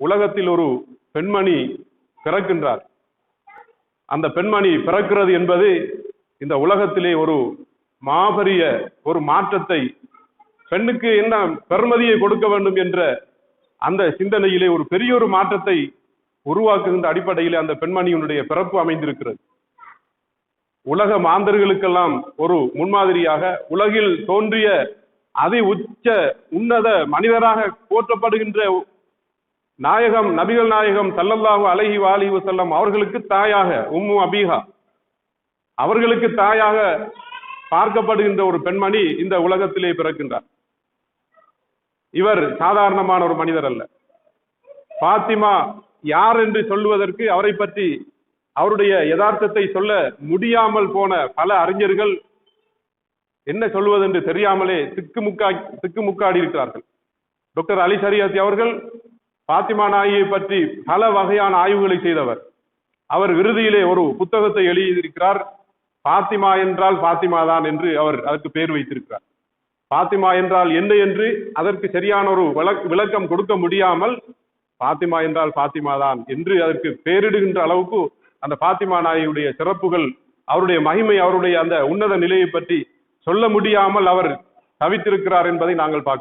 உலகத்தில் ஒரு பெண்மணி பிறக்கின்றார். அந்த பெண்மணி பிறக்கிறது என்பது இந்த உலகத்திலே ஒரு மாபெரிய ஒரு மாற்றத்தை பெண்ணுக்கு என்ன பெருமதியை கொடுக்க வேண்டும் என்ற அந்த சிந்தனையிலே ஒரு பெரிய ஒரு மாற்றத்தை உருவாக்குகின்ற அடிப்படையிலே அந்த பெண்மணியினுடைய பிறப்பு அமைந்திருக்கிறது. உலக மாந்தர்களுக்கெல்லாம் ஒரு முன்மாதிரியாக உலகில் தோன்றிய அதி உச்ச உன்னத மனிதராக போற்றப்படுகின்ற நாயகம் நபிகள் நாயகம் சல்லல்லாஹு அலஹி வாலி வசல்லம் அவர்களுக்கு தாயாக உம்மு அபீஹா அவர்களுக்கு தாயாக பார்க்கப்படுகின்ற ஒரு பெண்மணி இந்த உலகத்திலே பிறக்கின்றார். இவர் சாதாரணமான ஒரு மனிதர் அல்ல. பாத்திமா யார் என்று சொல்லுவதற்கு அவரை பற்றி அவருடைய யதார்த்தத்தை சொல்ல முடியாமல் போன பல அறிஞர்கள் என்ன சொல்வதென்று தெரியாமலே திக்குமுக்கா திக்குமுக்காடி இருக்கிறார்கள். டாக்டர் அலி சரியாத்தி அவர்கள் பாத்திமா நாயை பற்றி பல வகையான ஆய்வுகளை செய்தவர். அவர் இறுதியிலே ஒரு புத்தகத்தை எழுதியிருக்கிறார். பாத்திமா என்றால் பாத்திமா தான் என்று அவர் அதற்கு பெயர் வைத்திருக்கிறார். பாத்திமா என்றால் என்ன என்று அதற்கு சரியான ஒரு விளக்கம் கொடுக்க முடியாமல் பாத்திமா என்றால் பாத்திமா தான் என்று அதற்கு பெயரிடுகின்ற அளவுக்கு அந்த பாத்திமா நாயுடைய சிறப்புகள் அவருடைய மகிமை அவருடைய அந்த உன்னத நிலையை பற்றி சொல்ல முடியாமல் அவர் தவித்திருக்கிறார் என்பதை நாங்கள் பார்க்கிறோம்.